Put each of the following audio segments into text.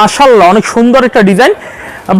মাশাআল্লাহ অনেক সুন্দর একটা ডিজাইন।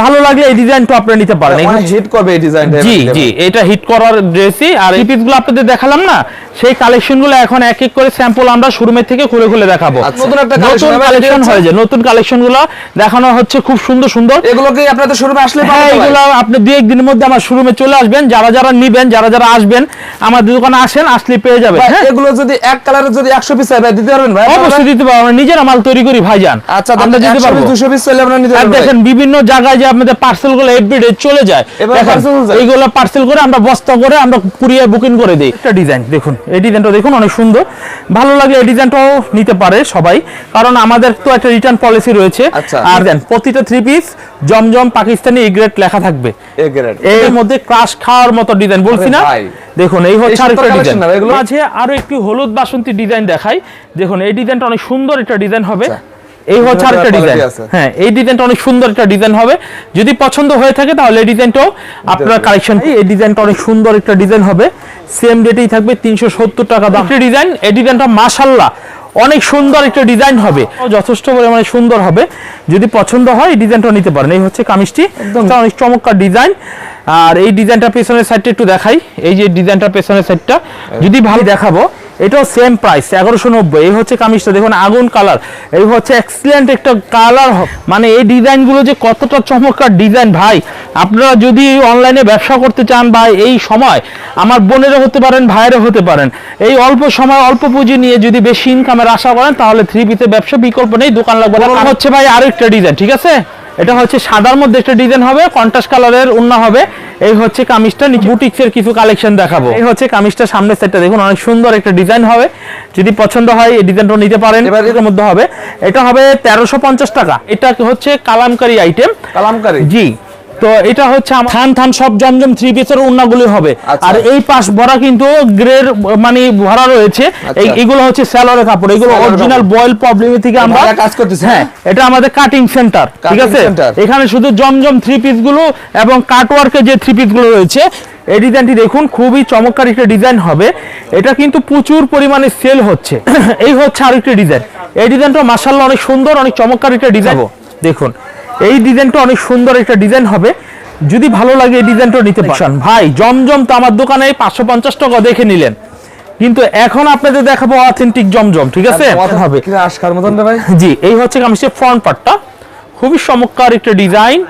ভালো লাগলে এই ডিজাইনটা আপনারা নিতে পারেন। মানে হিট করবে এই ডিজাইনটা জি জি এটা হিট করার ড্রেসই আর এই পিসগুলো আপনাদের দেখালাম না সেই কালেকশনগুলো এখন এক এক করে স্যাম্পল আমরা শোরুমের থেকে খুলে খুলে দেখাবো। আচ্ছা। নতুন একটা নতুন কালেকশন হয়ে যায় নতুন কালেকশনগুলো দেখানো হচ্ছে খুব সুন্দর সুন্দর। এগুলো কি আপনাদের শোরুমে আসলে হ্যাঁ এগুলো আপনি দুই একদিনের মধ্যে আমার শোরুমে চলে আসবেন যারা যারা নিবেন যারা যারা আসবেন আমার দোকানে আসেন আসলে পেয়ে যাবেন হ্যাঁ। এগুলো যদি এক কালারের যদি 100 পিস হয় ভাই দিতে পারবেন ভাই? অবশ্যই দিতে পারব আমরা নিজেরা মাল তৈরি করি ভাইজান। আচ্ছা আমরা দিতে পারব। 200 পিস চলে আমরা নিতে পারব দেখেন বিভিন্ন জায়গায় যে আপনাদের পার্সেলগুলো এভরিডে চলে যায়। যায়? এইগুলো পার্সেল করে আমরা বস্তা করে আমরা কুরিয়ার বুকিং করে দিই। একটা ডিজাইন দেখুন এই ডিজাইনটা দেখুন অনেক সুন্দর। ভালো লাগলে এই ডিজাইনটাও নিতে পারে সবাই কারণ আমাদের তো একটা রিটার্ন পলিসি রয়েছে। আচ্ছা। আর দেন প্রতিটা থ্রি পিস জমজম পাকিস্তানি ইগ্রেট লেখা থাকবে। এ গ্রেড এর মধ্যে ক্রাশ খাওয়ার মতো ডিজাইন বলছি না। ভাই। দেখুন এই হচ্ছে আরেকটা ডিজাইন? মাঝে আরও একটু হলুদ বাসন্তী ডিজাইন দেখাই। দেখুন এই ডিজাইনটা অনেক সুন্দর একটা ডিজাইন হবে। এই হচ্ছে আরেকটা ডিজাইন। হ্যাঁ এই ডিজাইনটা অনেক সুন্দর একটা ডিজাইন হবে। যদি পছন্দ হয়ে থাকে তাহলে এই ডিজাইনটাও আপনার কালেকশন এই ডিজাইনটা অনেক সুন্দর একটা ডিজাইন হবে। সেম ডেটেই থাকবে তিনশো সত্তর টাকা দাম। ডিজাইন এই ডিজাইনটা মাসাল্লাহ অনেক সুন্দর একটা ডিজাইন হবে। যথেষ্ট পরিমাণে সুন্দর হবে। যদি পছন্দ হয় এই ডিজাইনটা নিতে পারেন। এই হচ্ছে কামিজটি। অনেক চমৎকার ডিজাইন আর এই ডিজাইনটা পেছনের সাইডটা একটু দেখাই। এই যে ডিজাইনটা পেছনের সাইডটা যদি ভালো দেখাবো এটাও সেম প্রাইস এগারোশো নব্বই। এই হচ্ছে কামিজটা দেখুন আগুন কালার এই হচ্ছে এক্সিলেন্ট একটা কালার মানে এই ডিজাইনগুলো যে কতটা চমৎকার ডিজাইন ভাই। আপনারা যদি অনলাইনে ব্যবসা করতে চান ভাই এই সময় আমার বোনেরও হতে পারেন ভাইয়েরও হতে পারেন। এই অল্প সময় অল্প পুঁজি নিয়ে যদি বেশি ইনকামের আশা করেন তাহলে থ্রি পিসের ব্যবসা বিকল্প নেই দোকান লাগবে হচ্ছে ভাই আরেকটা ডিজাইন ঠিক আছে? এটা হচ্ছে সাদার মধ্যে একটা ডিজাইন হবে কন্ট্রাস্ট কালারের উন্না হবে। এই হচ্ছে কামিজটা বুটিক্স এর কিছু কালেকশন দেখাবো। এই হচ্ছে কামিজটা সামনের সেটটা দেখুন অনেক সুন্দর একটা ডিজাইন হবে। যদি পছন্দ হয় এই ডিজাইনটা নিতে পারেন। এবারে এর মধ্যে হবে এটা হবে তেরোশো পঞ্চাশ টাকা। এটা হচ্ছে কালামকারী আইটেম কালামকারী? জি। তো এটা হচ্ছে থান থান সব জমজম থ্রি পিসের উন্নাগুলি হবে। আচ্ছা। আর এই পাশ ভরা কিন্তু গ্রের মানে ভরা রয়েছে। আচ্ছা। এগুলো হচ্ছে স্যালোরের কাপড়। এগুলো অরিজিনাল বয়েল প্রবলেম থেকে আমরা কাজ করতেছে, হ্যাঁ এটা আমাদের কাটিং সেন্টার ঠিক আছে? এখানে শুধু জমজম থ্রি পিসগুলো এবং কাটওয়ার্কের যে থ্রি পিসগুলো রয়েছে এই ডিজাইনটি দেখুন খুবই চমৎকার একটা ডিজাইন হবে। এটা কিন্তু প্রচুর পরিমাণে সেল হচ্ছে। এই হচ্ছে আরেকটা ডিজাইন এই ডিজাইনটা মাসাল্লাহ অনেক সুন্দর অনেক চমৎকার একটা ডিজাইন দেখুন এই ডিজাইনটা অনেক সুন্দর একটা ডিজাইন হবে। যদি ভালো লাগে এই ডিজাইনটা নিতে পারেন। ভাই জমজম তো আমার দোকানে পাঁচশো পঞ্চাশ টাকা দেখে নিলেন। কিন্তু এখন আপনাদের দেখাবো অথেন্টিক জমজম ঠিক আছে? হবে কি আশকার মতন রে জি এই হচ্ছে কামিজের ফ্রন্ট পার্টটা খুবই চমৎকার একটা ডিজাইন।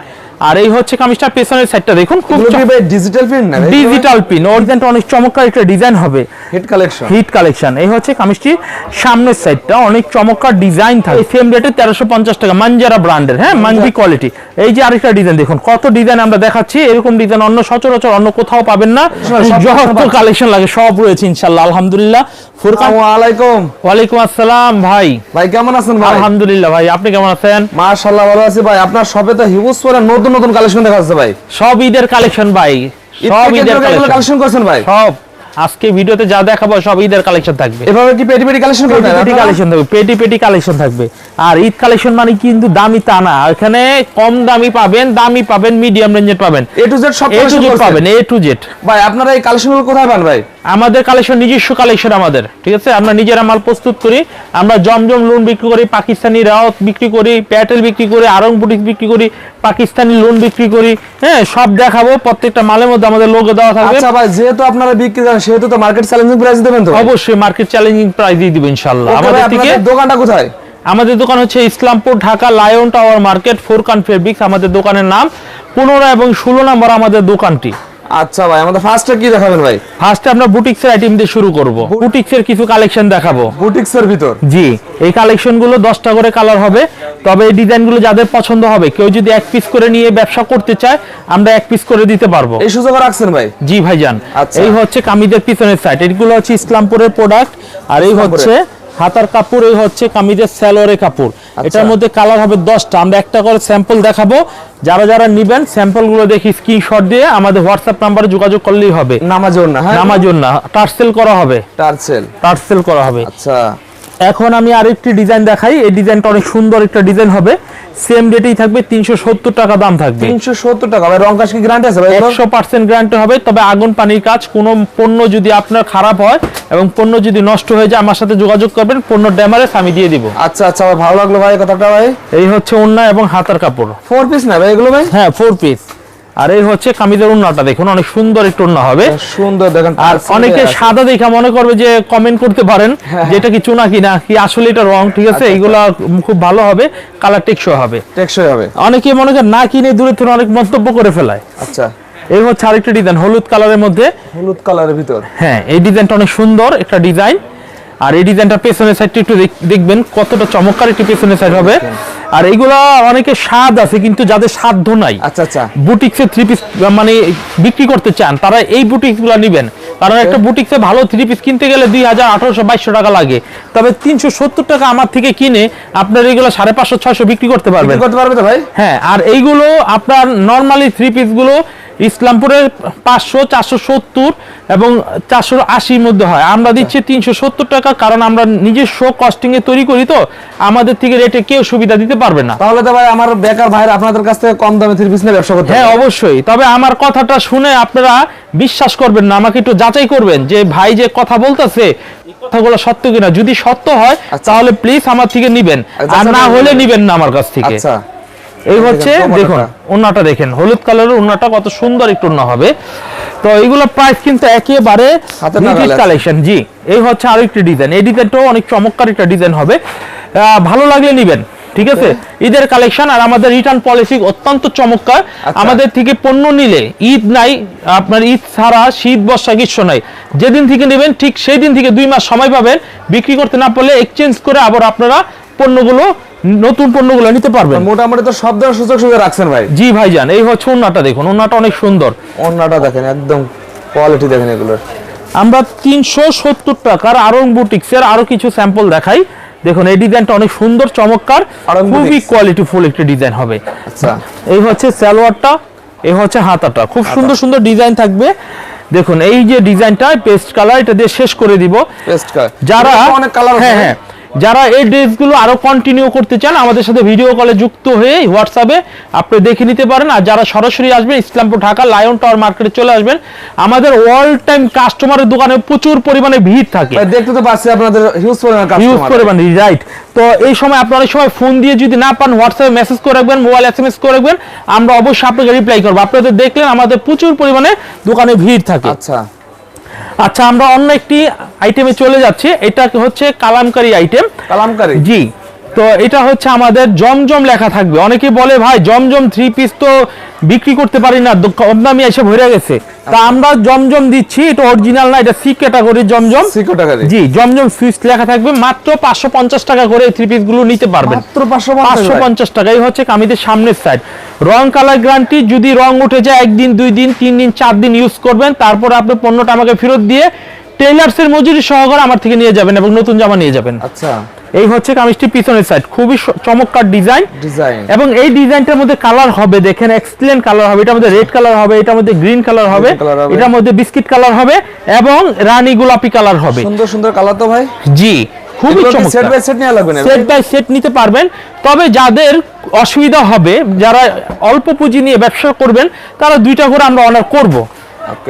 আর এই হচ্ছে কামিজটার পেছনের সাইডটা দেখুন খুব ডিজিটাল প্রিন্ট না ডিজিটাল পিন অরিজিনালটা অনেক চমৎকার একটা ডিজাইন হবে। হিট কালেকশন হিট কালেকশন এই হচ্ছে কামিজটির সামনের সাইডটা অনেক চমৎকার ডিজাইন থাকে। সেম রেটে তেরোশো পঞ্চাশ টাকা মানজারা ব্র্যান্ডের হ্যাঁ মানবি কোয়ালিটি এই যে আরেকটা ডিজাইন দেখুন কত ডিজাইন আমরা দেখাচ্ছি। এরকম ডিজাইন অন্য সচরাচর অন্য কোথাও পাবেন না। যত কালেকশন লাগে সব রয়েছে ইনশাল্লাহ আলহামদুলিল্লাহ। ফুরকান আসসালামু আলাইকুম ওয়ালাইকুম আসসালাম ভাই। ভাই কেমন আছেন ভাই? আলহামদুলিল্লাহ ভাই আপনি কেমন আছেন? মাশাআল্লাহ ভালো আছি ভাই। আপনার শপে তো হিউজ করে নতুন নতুন কালেকশন দেখা যাচ্ছে ভাই। সব ঈদের কালেকশন ভাই। সব ঈদের কালেকশন করছেন ভাই? সব। আজকে ভিডিওতে যা দেখাবো সব ঈদের কালেকশন থাকবে। এভাবে কি পেটি পেটি কালেকশন করবেন পেটি কালেকশন থাকবে পেটি পেটি কালেকশন থাকবে। আর ঈদ কালেকশন মানে কিন্তু দামি তা না। এখানে কম দামি পাবেন দামি পাবেন মিডিয়াম রেঞ্জের পাবেন। এ টু জেড সব জেড পাবেন এ টু জেড ভাই আপনারা এই কালেকশনগুলো কোথায় পান ভাই? আমাদের কালেকশন নিজস্ব কালেকশন আমাদের ঠিক আছে? আমরা নিজেরা মাল প্রস্তুত করি আমরা জমজম লোন বিক্রি করি পাকিস্তানি রাওত বিক্রি করি প্যাটেল বিক্রি করি আরং বুটিক বিক্রি করি পাকিস্তানি লোন বিক্রি করি হ্যাঁ সব দেখাবো প্রত্যেকটা মালের মধ্যে আমাদের লোগো দেওয়া থাকবে। আচ্ছা ভাই যেহেতু আপনারা বিক্রি করেন সেহেতু তো মার্কেট চ্যালেঞ্জিং প্রাইস দেবেন তো? অবশ্যই মার্কেট চ্যালেঞ্জিং প্রাইস দিয়ে দিব ইনশাল্লাহ আমাদের থেকে দোকানটা কোথায়? আমাদের দোকান হচ্ছে Islampur Dhaka lion tower market Forkan fabrics আমাদের দোকানের নাম। পনেরো এবং ষোলো নম্বর আমাদের দোকানটি। আচ্ছা ভাই আমাদের ফার্স্টে কি দেখাবেন ভাই? ফার্স্টে আমরা বুটিক্সের আইটেম দিয়ে শুরু করব। বুটিক্সের কিছু কালেকশন দেখাবো। বুটিক্সের ভিতর? জি এই কালেকশনগুলো দশটা করে কালার হবে। তবে এই ডিজাইনগুলো যাদের পছন্দ হবে কেউ যদি এক পিস করে নিয়ে ব্যবসা করতে চায় আমরা এক পিস করে দিতে পারব। এই সুযোগ রাখছেন ভাই? জি ভাইজান। আচ্ছা। এই হচ্ছে কামিজের পিছনের সাইড এগুলো হচ্ছে ইসলামপুরের প্রোডাক্ট আর এই হচ্ছে হাতার কাপড় এই হচ্ছে কামিজের স্যালোয়ারের কাপড়। আচ্ছা। এটার মধ্যে কালার হবে দশটা। আমরা একটা করে স্যাম্পল দেখাবো। যারা যারা নিবেন স্যাম্পলগুলো দেখি স্ক্রিনশট দিয়ে আমাদের হোয়াটসঅ্যাপ নাম্বারে যোগাযোগ করলেই হবে। নামাজের না হ্যাঁ? না টার্সেল করা হবে। টার্সেল টার্সেল করা হবে। আচ্ছা। এখন আমি আরেকটি ডিজাইন দেখাই। এই ডিজাইনটা অনেক সুন্দর একটা ডিজাইন হবে। সেম রেটেই থাকবে তিনশো সত্তর টাকা দাম থাকবে। তিনশো সত্তর টাকা। ভাই রং কাজ কি গ্যারান্টি আছে? ভাই এগুলোর? একশো পার্সেন্ট গ্যারান্টি হবে তবে আগুন পানির কাজ কোনো পণ্য যদি আপনার খারাপ হয় এবং পণ্য যদি নষ্ট হয়ে যায় আমার সাথে যোগাযোগ করবেন পণ্য ড্যামারেজ আমি দিয়ে দিব। আচ্ছা আচ্ছা ভালো লাগল ভাই কথাটা ভাই। এই হচ্ছে ওন্না এবং হাতার কাপড়। ফোর পিস না ভাই এগুলো ভাই? হ্যাঁ ফোর পিস আর এই হচ্ছে কামিজের উন্নাটা দেখুন অনেক সুন্দর একটা উন্না হবে। সুন্দর দেখেন আর অনেকে সাদা দেখা মনে করবে যে কমেন্ট করতে পারেন হ্যাঁ। যে এটা কি চুনা কিনা কি আসলে এটা রং ঠিক আছে? আচ্ছা, এইগুলা খুব ভালো হবে কালার টেকসই হবে। টেকসই হবে। অনেকে মনে করেন না কিনে দূরে থেকে অনেক মন্তব্য করে ফেলায়। আচ্ছা। এই হচ্ছে আরেকটা ডিজাইন হলুদ কালারের মধ্যে। হলুদ কালারের ভিতর। হ্যাঁ এই ডিজাইনটা অনেক সুন্দর একটা ডিজাইন আর এই ডিজাইনটা পেছনের সাইডটা একটু দেখ- দেখবেন কতটা চমৎকার একটি পেছনের সাইড হবে। আর এইগুলা অনেকে স্বাদ আছে কিন্তু যাদের সাধ্য নাই আচ্ছা আচ্ছা। বুটিক্সে থ্রি পিস মানে বিক্রি করতে চান তারা এই বুটিক্সগুলা নিবেন। কারণ একটা বুটিক্সে ভালো থ্রি পিস কিনতে গেলে দুই হাজার আঠারোশো বাইশশো টাকা লাগে। তবে তিনশো সত্তর টাকা আমার থেকে কিনে আপনার এইগুলো সাড়ে পাঁচশো ছয়শো বিক্রি করতে পারবেন। করতে পারবে তো ভাই? হ্যাঁ আর এইগুলো আপনার নর্মালি থ্রি পিসগুলো ইসলামপুরের পাঁচশো চারশো সত্তর এবং চারশো আশির মধ্যে হয়। আমরা দিচ্ছি তিনশো সত্তর টাকা কারণ আমরা নিজস্ব কস্টিং এ তৈরি করি তো আমাদের থেকে রেটে কেউ সুবিধা দিতে পারবে না। তাহলে তো ভাই আমার বেকার ভাইরা আপনাদের কাছ থেকে কম দামে থ্রি পিস নিয়ে ব্যবসা করতে হ্যাঁ অবশ্যই। তবে আমার কথাটা শুনে আপনারা বিশ্বাস করবেন না আমাকে একটু যাচাই করবেন যে ভাই যে কথা বলতেছে কথাগুলো সত্য কিনা? যদি সত্য হয় আচ্ছা। তাহলে প্লিজ আমার থেকে নিবেন। আচ্ছা, আর না আচ্ছা, হলে নিবেন। না আমার কাছ থেকে। আচ্ছা। এই হচ্ছে দেখেন। ওন্নাটা দেখেন। হলুদ কালারের ওন্নাটা কত সুন্দর একটু ওন্না হবে। তো এইগুলো প্রাইস কিন্তু একেবারে হাতে কালেকশন জি। এই হচ্ছে আরও একটি ডিজাইন এই ডিজাইনটাও অনেক চমৎকার একটা ডিজাইন হবে। ভালো লাগলে নিবেন। ঠিক আছে? ঈদের কালেকশন আর আমাদের রিটার্ন পলিসি অত্যন্ত চমৎকার। আচ্ছা। আমাদের থেকে পণ্য নিলে ঈদ নাই আপনার ঈদ ছাড়া শীত বর্ষা গ্রীষ্ম নাই। যেদিন থেকে নেবেন ঠিক সেই দিন থেকে দুই মাস সময় পাবেন। বিক্রি করতে না পারলে এক্সচেঞ্জ করে আবার আপনারা পণ্যগুলো নতুন পণ্যগুলো নিতে পারবেন। মোটামুটি তো সব ধরনের সুযোগ সুবিধা রাখছেন ভাই। জি ভাই ভাইজান এই হচ্ছে ওন্নাটা দেখুন ওন্নাটা অনেক সুন্দর। অন্যটা দেখেন একদম কোয়ালিটি দেখেন এগুলোর। আমরা তিনশো সত্তর টাকার আরং বুটিক্সের আরও কিছু স্যাম্পল দেখাই। দেখুন এই ডিজাইনটা অনেক সুন্দর চমৎকার আর খুবই কোয়ালিটিফুল একটা ফুল একটি ডিজাইন হবে। আচ্ছা। এই হচ্ছে সালোয়ারটা এই হচ্ছে হাতাটা খুব সুন্দর সুন্দর ডিজাইন থাকবে। দেখুন এই যে ডিজাইনটা পেস্ট কালার এটা দিয়ে শেষ করে দিব। Paste colour. যারা অনেক কালার হ্যাঁ হ্যাঁ। যারা এই ড্রেসগুলো আরও কন্টিনিউ করতে চান আমাদের সাথে ভিডিও কলে যুক্ত হয়ে হোয়াটসঅ্যাপে আপনি দেখে নিতে পারেন। আর যারা সরাসরি আসবেন ইসলামপুর ঢাকা লায়ন টাওয়ার মার্কেটে চলে আসবেন আমাদের অল টাইম কাস্টমারের দোকানে প্রচুর পরিমাণে ভিড় থাকে। দেখতে তো পাচ্ছি আপনাদের হিউজ পরিমাণ কাস্টমার করবেন রাইট তো এই সময় আপনারা অনেক সময় ফোন দিয়ে যদি না পান হোয়াটসঅ্যাপে মেসেজ করে রাখবেন মোবাইল এসএমএস করে রাখবেন আমরা অবশ্যই আপনাকে রিপ্লাই করব। আপনাদের দেখলেন আমাদের প্রচুর পরিমাণে দোকানে ভিড় থাকে। আচ্ছা। আচ্ছা আমরা অন্য একটি আইটেমে চলে যাচ্ছি। এটা হচ্ছে কালামকারী আইটেম কালামকারী? জি। তো এটা হচ্ছে আমাদের জমজম লেখা থাকবে। অনেকে বলে ভাই জমজম থ্রি পিস তো বিক্রি করতে পারি না কম দামি এসে ভরে গেছে। তা আমরা জমজম দিচ্ছি এটা অরিজিনাল না এটা সি ক্যাটাগরির জমজম। টাকা দিয়ে জি জমজম সুইচ লেখা থাকবে মাত্র পাঁচশো পঞ্চাশ টাকা করে থ্রি পিসগুলো নিতে পারবেন। মাত্র পাঁচশো পাঁচশো পঞ্চাশ টাকা এই হচ্ছে কামিদের সামনের সাইড রং কালার গ্যারান্টি যদি রং উঠে যায় একদিন দুই দিন তিন দিন চার দিন ইউজ করবেন তারপর আপনি পণ্যটা আমাকে ফেরত দিয়ে টেইলার্সের মজুরি সহকারে আমার থেকে নিয়ে যাবেন এবং নতুন জামা নিয়ে যাবেন। আচ্ছা। এই হচ্ছে কামিজটি পিছনের সাইড খুবই চমৎকার ডিজাইন ডিজাইন এবং এই ডিজাইনটার মধ্যে কালার হবে দেখেন এক্সিলেন্ট কালার হবে। এটার মধ্যে রেড কালার হবে এটার মধ্যে গ্রিন কালার হবে। এটার মধ্যে বিস্কিট কালার হবে এবং রানী গোলাপি কালার হবে। সুন্দর সুন্দর কালার তো ভাই। জি খুবই সেট চমৎকার। বাই সেট নিয়ে লাগবে না সেট বাই সেট নিতে পারবেন। তবে যাদের অসুবিধা হবে যারা অল্প পুঁজি নিয়ে ব্যবসা করবেন তারা দুইটা করে আমরা অনার করব।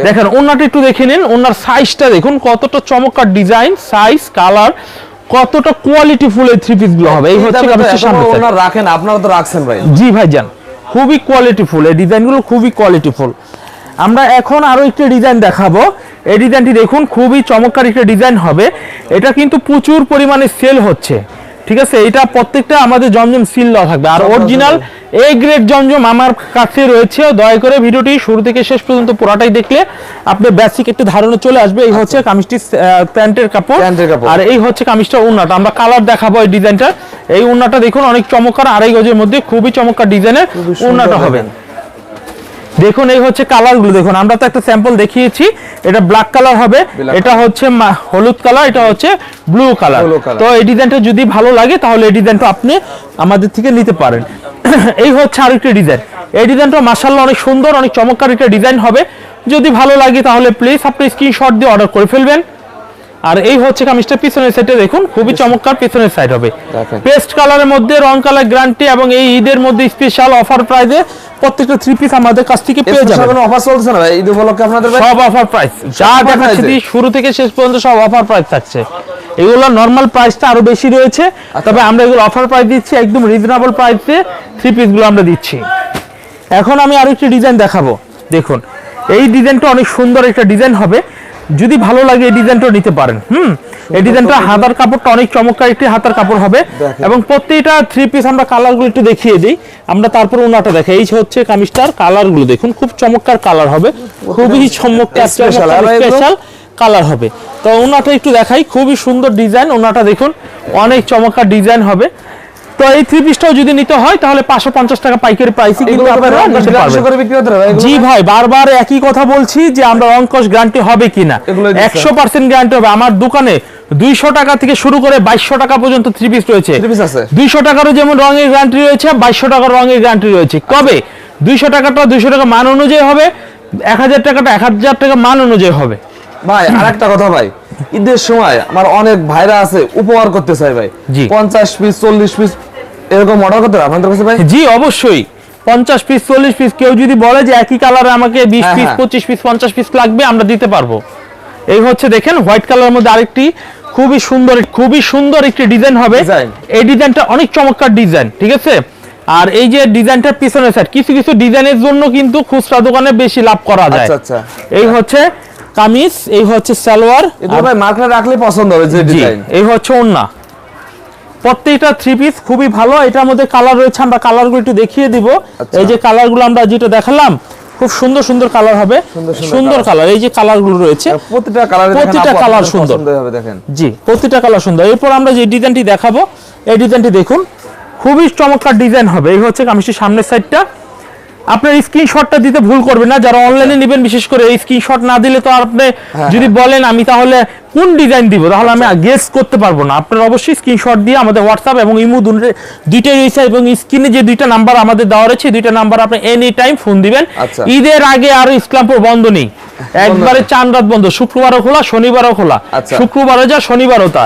দেখেন ওনাটা একটু দেখে নিন। ওনার সাইজটা দেখুন কতটা চমৎকার ডিজাইন সাইজ কালার কতটা কোয়ালিটি ফুল এই থ্রি পিসগুলো হবে? এই হচ্ছে রাখেন আপনারা তো রাখছেন ভাই। জি ভাই যান খুবই কোয়ালিটি ফুল। এই ডিজাইনগুলো খুবই কোয়ালিটি ফুল। আমরা এখন আরও একটি ডিজাইন দেখাবো। এই ডিজাইনটি দেখুন খুবই চমৎকার একটা ডিজাইন হবে। এটা কিন্তু প্রচুর পরিমাণে সেল হচ্ছে। ঠিক আছে? এটা প্রত্যেকটা আমাদের জমজম সিল দেওয়া থাকবে। আর অরিজিনাল এ গ্রেড জমজম আমার কাছে রয়েছে। দয়া করে ভিডিওটি শুরু থেকে শেষ পর্যন্ত পুরাটাই দেখলে আপনি বেসিক একটু ধারণা চলে আসবে। এই হচ্ছে কামিজটি প্যান্টের কাপড়। প্যান্টের কাপড়। আর এই হচ্ছে কামিজটা উন্নাটা আমরা কালার দেখাবো এই ডিজাইনটা এই উন্নাটা দেখুন অনেক চমৎকার। আড়াই গজের মধ্যে খুবই চমৎকার ডিজাইনের উন্নাটা হবে। দেখেন। এই হচ্ছে কালারগুলো। দেখুন আমরা তো একটা স্যাম্পল দেখিয়েছি। এটা ব্ল্যাক কালার হবে। এটা হচ্ছে হলুদ কালার এটা হচ্ছে ব্লু কালার তো এই ডিজাইনটা যদি ভালো লাগে তাহলে এই ডিজাইনটা আপনি আমাদের থেকে নিতে পারেন। এই হচ্ছে আরেকটি ডিজাইন এই ডিজাইনটা মাসাল্লাহ অনেক সুন্দর অনেক চমৎকার একটা ডিজাইন হবে। যদি ভালো লাগে তাহলে প্লিজ আপনি স্ক্রিনশট দিয়ে অর্ডার করে ফেলবেন। আর এই হচ্ছে কামিজটা পিছনের সাইডে দেখুন খুবই চমৎকার পিছনের সাইড হবে। পেস্ট কালারের মধ্যে রং কালার গ্যারান্টি এবং এই ঈদের মধ্যে স্পেশাল অফার প্রাইজে প্রত্যেকটা থ্রি পিস আমাদের কাছ থেকে পেয়ে যাবেন। কোনো অফার চলছে না ভাই? ঈদ উপলক্ষে আপনাদের সব অফার প্রাইস যা দেখাচ্ছি শুরু থেকে শেষ পর্যন্ত সব অফার প্রাইস থাকছে। এগুলো নর্মাল প্রাইসটা আরও বেশি রয়েছে। আচ্ছা। তবে আমরা এগুলো অফার প্রাইস দিচ্ছি একদম রিজনেবল প্রাইসে থ্রি পিসগুলো আমরা দিচ্ছি। এখন আমি আরও একটি ডিজাইন দেখাবো। দেখুন এই ডিজাইনটা অনেক সুন্দর একটা ডিজাইন হবে। যদি ভালো লাগে এই ডিজাইনটা নিতে পারেন হুম? এই ডিজাইনটা হাতার কাপড়টা অনেক চমৎকার একটি হাতার কাপড় হবে এবং প্রত্যেকটা থ্রি পিস আমরা কালারগুলো একটু দেখিয়ে দিই। আমরা তারপর ওনাটা দেখাই এই হচ্ছে কামিজটার কালারগুলো দেখুন খুব চমৎকার কালার হবে। খুবই চমৎকার স্পেশাল কালার হবে। তো ওনাটা একটু দেখাই খুবই সুন্দর ডিজাইন ওনাটা দেখুন অনেক চমৎকার ডিজাইন হবে। তো এই থ্রি পিসটাও যদি নিতে হয় তাহলে পাঁচশো পঞ্চাশ টাকা পাইকারি প্রাইসে কিন্তু জি ভাই বারবার একই কথা বলছি যে আমরা অঙ্কশ গ্যারান্টি হবে কিনা। একশো পার্সেন্ট গ্যারান্টি হবে। আমার দোকানে দুইশো টাকা থেকে শুরু করে বাইশশো টাকা পর্যন্ত থ্রি পিস রয়েছে? দুইশো টাকারও যেমন রঙের গ্যারান্টি রয়েছে বাইশশো টাকার রঙের গ্যারান্টি রয়েছে। তবে দুইশো টাকাটা দুইশো টাকা মান অনুযায়ী হবে এক হাজার টাকাটা এক হাজার টাকা মান অনুযায়ী হবে। ভাই আরেকটা কথা ভাই। ঈদের সময় আমার অনেক ভাইরা আছে উপহার করতে চাই ভাই। পঞ্চাশ পিস চল্লিশ পিস এরকম অর্ডার করতে হবে আপনাদের কাছে ভাই? জি অবশ্যই। পঞ্চাশ পিস চল্লিশ পিস কেউ যদি বলে যে একই কালারে আমাকে বিশ হ্যাঁ, পিস হ্যাঁ। পঁচিশ পিস পঞ্চাশ পিস লাগবে আমরা দিতে পারব। এই হচ্ছে দেখেন হোয়াইট কালারের মধ্যে আরেকটি খুবই সুন্দর খুবই সুন্দর একটি ডিজাইন হবে। এই ডিজাইনটা অনেক চমৎকার ডিজাইন ঠিক আছে? আর এই যে ডিজাইনটার পিছনে সাইড কিছু কিছু ডিজাইনের জন্য কিন্তু খুচরা দোকানে বেশি লাভ করা যায়। আচ্ছা আচ্ছা। এই হচ্ছে কামিজ এই হচ্ছে সালোয়ার। এগুলো ভাই মার্কেটে রাখলে পছন্দ হবে যে ডিজাইন এই হচ্ছে ওন্না। প্রত্যেকটা থ্রি পিস খুবই ভালো এটার মধ্যে কালার রয়েছে আমরা কালারগুলো একটু দেখিয়ে দিব। আচ্ছা। এই যে কালারগুলো আমরা যেটা দেখালাম খুব সুন্দর সুন্দর কালার হবে। সুন্দর। কালার এই যে কালারগুলো রয়েছে প্রতিটা কালার প্রতিটা কালার সুন্দর। হবে দেখেন। জি প্রতিটা কালার সুন্দর। এরপর আমরা যে ডিজাইনটি দেখাবো এই ডিজাইনটি দেখুন খুবই চমৎকার ডিজাইন হবে। এই হচ্ছে কামিজটির সামনের সাইডটা আপনার স্ক্রিনশটটা দিতে ভুল করবেন না। যারা অনলাইনে নেবেন বিশেষ করে এই স্ক্রিনশট না দিলে তো আপনি হ্যাঁ, যদি বলেন আমি তাহলে কোন ডিজাইন দিব? তাহলে আমি গেস করতে পারব না। আপনার অবশ্যই স্ক্রিনশট দিয়ে আমাদের হোয়াটসঅ্যাপ এবং ইমো দুইটাই রয়েছে এবং স্ক্রিনে যে দুইটা নাম্বার আমাদের দেওয়া রয়েছে দুইটা নাম্বার আপনি এনি টাইম ফোন দিবেন। আচ্ছা। ঈদের আগে আর ইসলামপুর বন্ধ নেই। একবারে চান রাত বন্ধ শুক্রবারও খোলা শনিবারও খোলা। আচ্ছা। শুক্রবারও যা শনিবারও তা।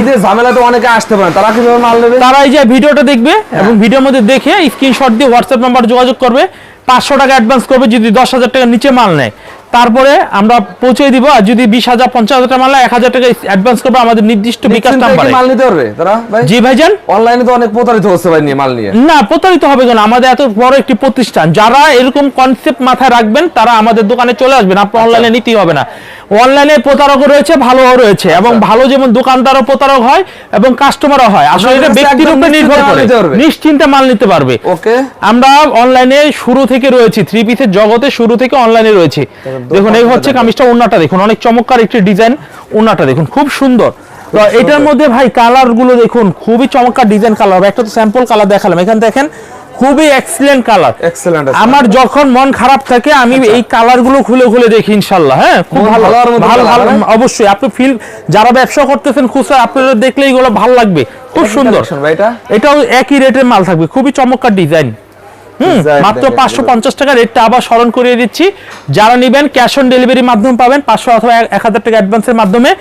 ঈদের ঝামেলা তো অনেকে আসতে পারে তারা কীভাবে মাল নেবে? তারা এই যে ভিডিওটা দেখবে হ্যাঁ। এবং ভিডিওর মধ্যে দেখে স্ক্রিনশট দিয়ে হোয়াটসঅ্যাপ নাম্বার যোগাযোগ করবে। পাঁচশো টাকা অ্যাডভান্স করবে যদি দশ হাজার টাকার নিচে মাল নেয়। তারপরে আমরা পৌঁছে দিব আর যদি বিশ হাজার পঞ্চাশ হাজার মাল এক হাজার টাকা অ্যাডভান্স করবে আমাদের নির্দিষ্ট বিকাশ নাম্বারে মাল নিতে পারবে তারা ভাই? জি ভাইজান। অনলাইনে তো অনেক প্রতারিত হচ্ছে ভাই নিয়ে মাল নিয়ে। না প্রতারিত হবে কেন? আমাদের এত বড় একটি প্রতিষ্ঠান। যারা এরকম কনসেপ্ট মাথায় রাখবেন তারা আমাদের দোকানে চলে আসবেন। আপনার আচ্ছা। অনলাইনে নিতেই হবে না। অনলাইনে প্রতারক রয়েছে ভালোও রয়েছে। এবং আচ্ছা। ভালো যেমন দোকানদারও প্রতারক হয় এবং কাস্টমারও হয়। আসলে এটা ব্যক্তির উপরে নির্ভর করে। নিশ্চিন্তে মাল নিতে পারবে। ওকে আমরা অনলাইনে শুরু থেকে রয়েছি। থ্রি পিসের জগতে শুরু থেকে অনলাইনে রয়েছে। দেখুন এই হচ্ছে কামিজটা ওন্নাটা দেখুন। অনেক চমৎকার একটি ডিজাইন ওন্নাটা দেখুন খুব সুন্দর। তো এটার মধ্যে ভাই কালারগুলো দেখুন খুবই চমৎকার ডিজাইন কালার হবে। একটা তো স্যাম্পল কালার দেখালাম। এখানে দেখেন খুবই এক্সিলেন্ট কালার এক্সেলেন্ট আমার যখন মন খারাপ থাকে আমি এই কালারগুলো খুলে খুলে দেখি ইনশাল্লাহ। হ্যাঁ খুব ভালো। ভালো ভালো? অবশ্যই। আপনি ফিল যারা ব্যবসা করতেছেন খুচরা আপনারা দেখলে এগুলো ভালো লাগবে। খুব সুন্দর। ভাই এটা? এটাও একই রেটের মাল থাকবে। খুবই চমৎকার ডিজাইন। মাত্র পাঁচশো পঞ্চাশ টাকা রেটটা আবার স্মরণ করিয়ে দিচ্ছি। যারা নেবেন ক্যাশ অন ডেলিভারি মাধ্যমে পাবেন পাঁচশো অথবা এক হাজার টাকা অ্যাডভান্সের মাধ্যমে।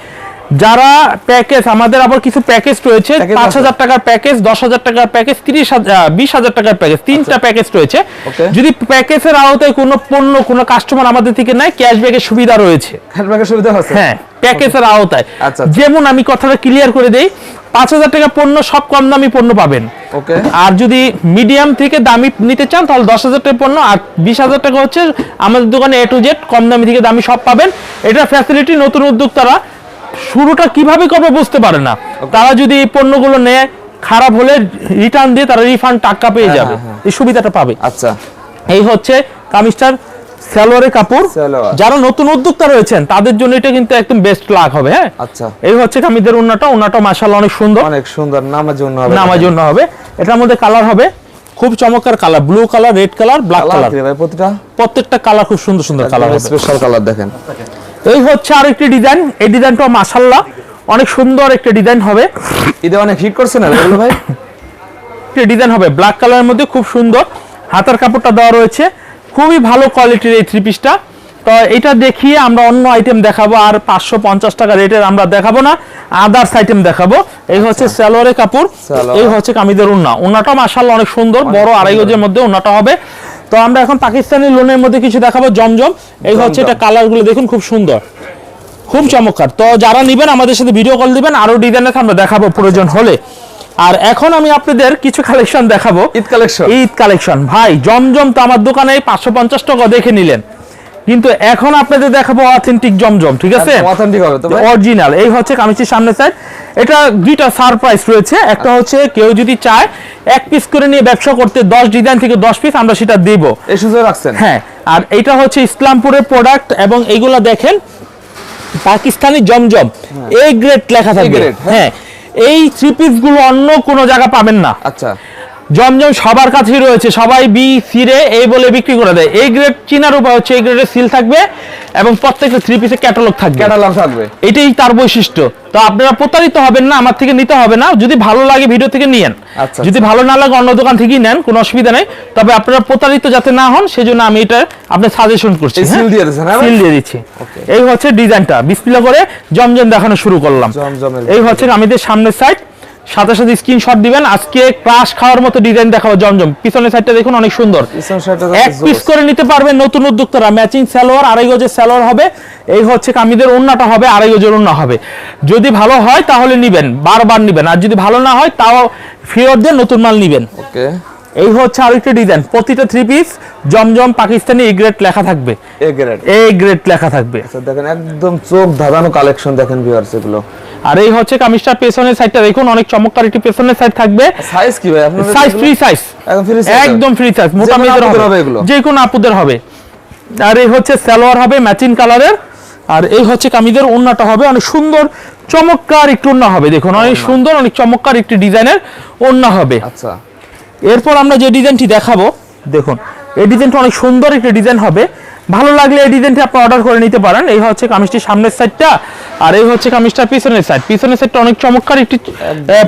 যারা প্যাকেজ আমাদের আবার কিছু প্যাকেজ রয়েছে পাঁচ হাজার টাকার প্যাকেজ দশ হাজার টাকার প্যাকেজ তিরিশ হাজার বিশ হাজার টাকার প্যাকেজ তিনটা প্যাকেজ রয়েছে। যদি প্যাকেজের আওতায় কোনো পণ্য কোনো কাস্টমার আমাদের থেকে নেয় ক্যাশব্যাকের সুবিধা রয়েছে। হ্যান্ডব্যাগের সুবিধা হ্যাঁ প্যাকেজের আওতায়। আচ্ছা, আচ্ছা। যেমন আমি কথাটা ক্লিয়ার করে দেই পাঁচ হাজার টাকা পণ্য সব কম দামি পণ্য পাবেন। ওকে। আর যদি মিডিয়াম থেকে দামি নিতে চান তাহলে দশ হাজার টাকা পণ্য আর বিশ হাজার টাকা হচ্ছে আমাদের দোকানে এ টু জেড কম দামি থেকে দামি সব পাবেন। এটা ফ্যাসিলিটি নতুন উদ্যোক্তারা শুরুটা কীভাবে করবে বুঝতে পারে না। তারা যদি এই পণ্যগুলো নেয় খারাপ হলে রিটার্ন দিয়ে তারা রিফান্ড টাকা পেয়ে হ্যাঁ, যাবে। হ্যাঁ, এই সুবিধাটা পাবে। আচ্ছা। এই হচ্ছে কামিজটার সালোয়ারের কাপড় যারা নতুন উদ্যোক্তা রয়েছেন তাদের জন্য এটা কিন্তু একদম বেস্ট লাগ হবে হ্যাঁ? আচ্ছা। এই হচ্ছে কামিজের উন্নাটা উন্নাটা মাশাআল্লাহ অনেক সুন্দর। অনেক সুন্দর নামার জন্য হবে। নামার জন্য হবে। এটার মধ্যে কালার হবে খুব চমৎকার colour blue colour red colour black colour প্রতিটা? প্রত্যেকটা কালার খুব সুন্দর সুন্দর কালার স্পেশাল কালার দেখেন। এই হচ্ছে আরেকটি ডিজাইন এই ডিজাইনটা মাশাআল্লাহ। অনেক সুন্দর একটা ডিজাইন হবে। ঈদে অনেক হিট করছে না ভাই? একটা ডিজাইন হবে ব্ল্যাক কালারের মধ্যে খুব সুন্দর। হাতার কাপড়টা দেওয়া রয়েছে। খুবই ভালো কোয়ালিটির এই থ্রি পিসটা তো এটা দেখিয়ে আমরা অন্য আইটেম দেখাবো আর পাঁচশো পঞ্চাশ টাকা রেটের আমরা দেখাবো না আদার্স আইটেম দেখাবো। এই হচ্ছে সালোয়ারের কাপড় এই হচ্ছে কামিদের উন্না। উন্নাটা মাসাল্লাহ অনেক সুন্দর বড় আড়াই গজের মধ্যে উন্নাটা হবে। তো আমরা এখন পাকিস্তানি লোনের মধ্যে কিছু দেখাবো জমজম। এই হচ্ছে এটা কালারগুলো দেখুন খুব সুন্দর। খুব চমৎকার। তো যারা নিবেন আমাদের সাথে ভিডিও কল দিবেন আরও ডিজাইনের আমরা দেখাবো প্রয়োজন হলে। আর এখন আমি আপনাদের কিছু কালেকশন দেখাবো। ঈদ কালেকশন ঈদ কালেকশন ভাই জমজম তো আমার দোকানে পাঁচশো পঞ্চাশ টাকা দেখে নিলেন। কিন্তু এখন আপনাদের দেখাবো অথেন্টিক জমজম ঠিক আছে? অথেন্টিক হবে তো অরিজিনাল এই হচ্ছে কামিচির সামনে সাইড এটা দুইটা সারপ্রাইজ রয়েছে। একটা হচ্ছে কেউ যদি চায় এক পিস করে নিয়ে ব্যবসা করতে দশ ডিজাইন থেকে দশ পিস আমরা সেটা দিব। এই সুযোগ রাখছেন? হ্যাঁ আর এটা হচ্ছে ইসলামপুরের প্রোডাক্ট এবং এইগুলো দেখেন পাকিস্তানি জমজম। এ গ্রেড লেখা থাকবে। হ্যাঁ। এই থ্রি পিসগুলো অন্য কোনো জায়গা পাবেন না। আচ্ছা। জমজম সবার কাছেই রয়েছে। সবাই বি সিরে এই বলে বিক্রি করে দেয়। এই গ্রেড চিনার উপায় হচ্ছে এই গ্রেডের সিল থাকবে এবং প্রত্যেকটা থ্রি পিসের ক্যাটালগ থাকবে। ক্যাটালগ থাকবে। এটাই তার বৈশিষ্ট্য। তো আপনারা প্রতারিত হবেন না আমার থেকে নিতে হবে না। যদি ভালো লাগে ভিডিও থেকে নিয়েন। আচ্ছা, যদি ভালো না লাগে অন্য দোকান থেকেই নেন কোনো অসুবিধা নেই। তবে আপনারা প্রতারিত যাতে না হন সেজন্য আমি এটা আপনার সাজেশন করছি এই seal দিয়ে দিয়েছেন, হ্যাঁ সিল দিয়ে দিচ্ছি। এই হচ্ছে ডিজাইনটা বিসপিলা করে জমজম দেখানো শুরু করলাম। এই হচ্ছে আমাদের সামনের সাইড সাথে সাথে স্ক্রিনশট দিবেন। আজকে ক্রাশ খাওয়ার মতো ডিজাইন দেখাবো জমজম। পিছনের সাইডটা দেখুন অনেক সুন্দর। এক পিস করে নিতে পারবেন নতুন উদ্যোক্তারা। ম্যাচিং সালোয়ার আড়াই গজের সালোয়ার হবে। এই হচ্ছে কামিদের ওন্নাটা হবে আড়াই গজের ওন্না হবে। যদি ভালো হয় তাহলে নিবেন। বারবার নিবেন। আর যদি ভালো না হয় তাও ফেরত দিয়ে নতুন মাল নিবেন। ওকে। এই হচ্ছে আর আরেকটা ডিজাইন প্রতিটা three piece Zamzam Pakistani A grade লেখা থাকবে। এ গ্রেড এ গ্রেড লেখা থাকবে। আচ্ছা দেখেন একদম চোখ ধাঁধানো কালেকশন দেখেন ভিউয়ার্স এগুলো। আর এই হচ্ছে কামিজটার পেছনের সাইডটা দেখুন অনেক চমৎকার একটি পেছনের সাইড থাকবে। সাইজ কি ভাই? আপনার সাইজ ফ্রি সাইজ একদম ফ্রি একদম ফ্রি সাইজ মোটা মেয়েদের হবে। এগুলো? যে কোনো আপুদের হবে। আর এই হচ্ছে সালোয়ার হবে ম্যাচিং কালারের আর এই হচ্ছে কামিজের ওন্নাটা হবে। অনেক সুন্দর চমৎকার একটু ওন্না হবে। দেখুন অনেক সুন্দর অনেক চমৎকার একটি ডিজাইনের ওন্না হবে। আচ্ছা। এরপর আমরা যে ডিজাইনটি দেখাবো দেখুন এই ডিজাইনটা অনেক সুন্দর একটি ডিজাইন হবে। ভালো লাগলে এই ডিজাইনটি আপনি অর্ডার করে নিতে পারেন। এই হচ্ছে কামিজটির সামনের সাইডটা আর এই হচ্ছে কামিজটার পিছনের সাইড পিছনের সাইডটা অনেক চমৎকার একটি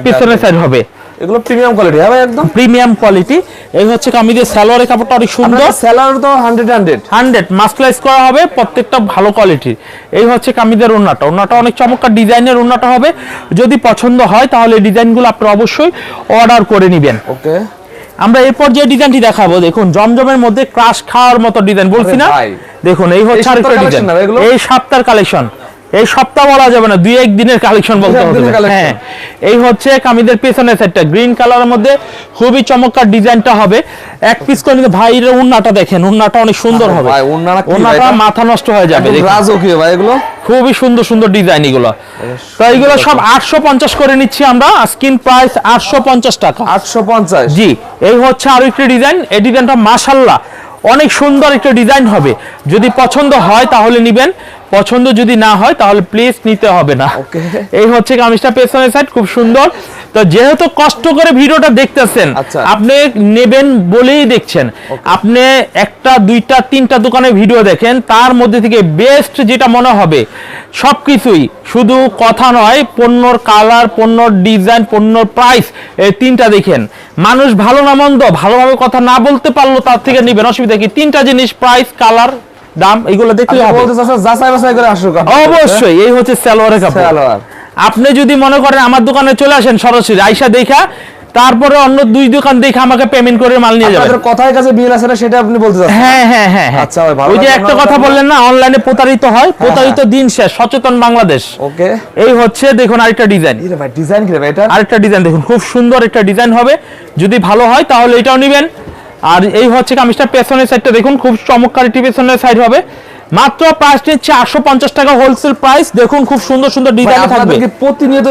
পিছনের সাইড হবে। এগুলো প্রিমিয়াম কোয়ালিটি হ্যাঁ একদম? প্রিমিয়াম কোয়ালিটি এই হচ্ছে কামিজের সালোয়ারের কাপড়টা অনেক সুন্দর। সেলার তো হান্ড্রেড হান্ড্রেড হান্ড্রেড মাস্কলাইজ করা হবে প্রত্যেকটা ভালো কোয়ালিটির এই হচ্ছে কামিজের ওন্নাটা ওন্নাটা অনেক চমৎকার ডিজাইনের ওন্নাটা হবে। যদি পছন্দ হয় তাহলে ডিজাইনগুলো আপনি অবশ্যই অর্ডার করে নেবেন। ওকে আমরা এরপর যে ডিজাইনটি দেখাবো। দেখুন জমজমের মধ্যে ক্রাশ খাওয়ার মতো ডিজাইন বলছি না। দেখুন এই হচ্ছে আরেকটা ডিজাইন? এই সপ্তাহের কালেকশন এই সপ্তাহ বলা যাবে না দুই এক দিনের কালেকশন বলতে হবে। হ্যাঁ এই হচ্ছে কামিদের পেছনের সাইডটা গ্রিন কালারের মধ্যে খুবই চমৎকার ডিজাইনটা হবে। এক পিস করে নিতে ভাইয়ের উন্নাটা দেখেন উন্নাটা অনেক সুন্দর হবে। উন্নাটা? মাথা নষ্ট হয়ে যাবে। রাজকীয় ভাই এগুলো? খুবই সুন্দর সুন্দর ডিজাইন এগুলো। তো এইগুলো সব আটশো পঞ্চাশ করে নিচ্ছি আমরা স্ক্রিন প্রাইস আটশো পঞ্চাশ টাকা। আটশো পঞ্চাশ। জি এই হচ্ছে আরও একটি ডিজাইন এই ডিজাইনটা মাশাল্লাহ অনেক সুন্দর একটা ডিজাইন হবে। যদি পছন্দ হয় তাহলে নিবেন। পছন্দ যদি না হয় তাহলে প্লিজ নিতে হবে না। এই হচ্ছে কামিজটা পেছনের সাইড খুব সুন্দর। তো যেহেতু কষ্ট করে ভিডিওটা দেখতেছেন আচ্ছা। আপনি নেবেন বলেই দেখছেন। আপনি একটা দুইটা তিনটা দোকানে ভিডিও দেখেন তার মধ্যে থেকে বেস্ট যেটা মনে হবে সবকিছুই। শুধু কথা নয় পণ্যর কালার পণ্যর ডিজাইন পণ্যর প্রাইস এই তিনটা দেখেন। মানুষ ভালো না মন্দ ভালোভাবে কথা না বলতে পারল তার থেকে নিবেন। অসুবিধা কি? তিনটা জিনিস প্রাইস কালার দাম এগুলো দেখলে আপনি বলতে চাচ্ছেন যাচাই বাছাই করে আসুক অবশ্যই এই হচ্ছে সালোয়ারের কাপড়। সালোয়ার। আপনি যদি মনে করেন আমার দোকানে চলে আসেন সরাসরি আইসা দেখা তারপরে অন্য দুই দোকান দেখে আমাকে পেমেন্ট করে মাল নিয়ে যাবেন। কথায় কাছে বিল আছে না সেটা আপনি বলতে চাচ্ছেন? হ্যাঁ হ্যাঁ হ্যাঁ হ্যাঁ। আচ্ছা ভাই, ভালো ওই যে একটা কথা বললেন না অনলাইনে প্রতারিত হয় প্রতারিত দিন শেষ সচেতন বাংলাদেশ। ওকে। এই হচ্ছে দেখুন আরেকটা ডিজাইন ভাই ডিজাইন কি এটা? আরেকটা ডিজাইন দেখুন খুব সুন্দর একটা ডিজাইন হবে। যদি ভালো হয় তাহলে এটাও নেবেন। আর এই হচ্ছে কামিজটা পেছনের সাইডটা দেখুন খুব চমৎকার একটি পেছনের সাইড হবে। মাত্র প্রাইস নিচ্ছে আটশো পঞ্চাশ টাকা হোলসেল প্রাইস দেখুন খুব সুন্দর সুন্দর ডিজাইন থাকবে। প্রতিনিয়ত